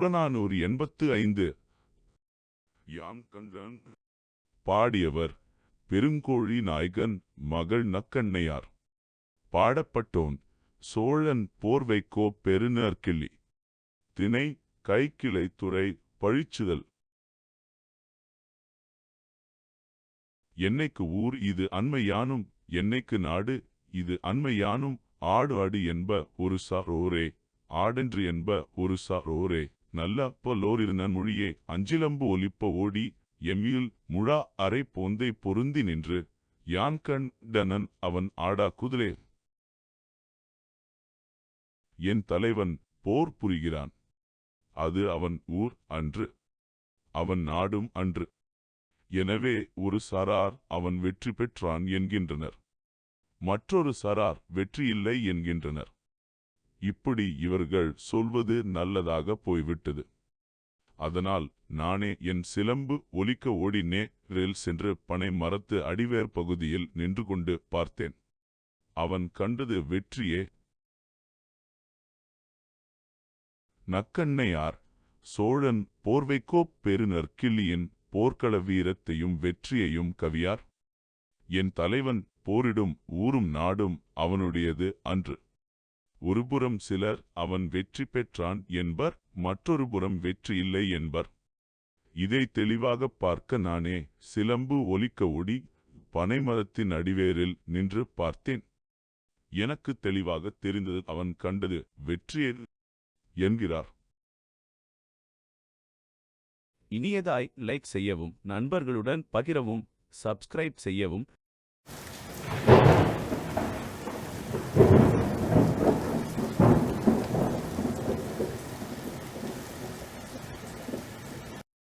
புறநானூறு எண்பத்து ஐந்து. யாம் கண்டன் பாடியவர் பெருங்கோழி நாயகன் மகள் நக்கண்ணையார். பாடப்பட்டோன் சோழன் போர்வைக்கோ பெருநற்கிள்ளி திணை கைக்கிளை துறை பழிச்சுதல். என்னைக்கு ஊர் இது அண்மையானும் என்னைக்கு நாடு இது அண்மையானும் ஆடு ஆடு என்ப ஒரு சாரோரே ஆடென்று என்ப ஒரு சாரோரே. நல்ல பொல்லோரிருநன் மொழியே அஞ்சிலம்பு ஒலிப்ப ஓடி எம்மியுள் முழா அரை போந்தை பொருந்தி நின்று யான் கண்டனன் அவன் ஆடா குதிரே என் தலைவன் போர் புரிகிறான். அது அவன் ஊர் அன்று அவன் நாடும் அன்று. எனவே ஒரு சரார் அவன் வெற்றி பெற்றான் என்கின்றனர். மற்றொரு சரார் வெற்றியில்லை என்கின்றனர். இப்படி இவர்கள் சொல்வது நல்லதாக போய்விட்டது. அதனால் நானே என் சிலம்பு ஒலிக்க ஓடினே நேரில் சென்று பனை மரத்து அடிவேர் பகுதியில் நின்று கொண்டு பார்த்தேன். அவன் கண்டது வெற்றியே. நக்கண்ணையார் சோழன் போர்வைக்கோப் பெருநர் கிள்ளியின் போர்க்கள வீரத்தையும் வெற்றியையும் கவியார். என் தலைவன் போரிடும் ஊரும் நாடும் அவனுடையது அன்று. ஒருபுறம் சிலர் அவன் வெற்றி பெற்றான் என்பர் மற்றொரு புறம் வெற்றி இல்லை என்பர். இதை தெளிவாகப் பார்க்க நானே சிலம்பு ஒலிக்க ஒடி பனைமரத்தின் அடிவேரில் நின்று பார்த்தேன். எனக்கு தெளிவாக தெரிந்தது அவன் கண்டது வெற்றியே என்கிறார். இனியதாய் லைக் செய்யவும் நண்பர்களுடன் பகிரவும் சப்ஸ்கிரைப் செய்யவும்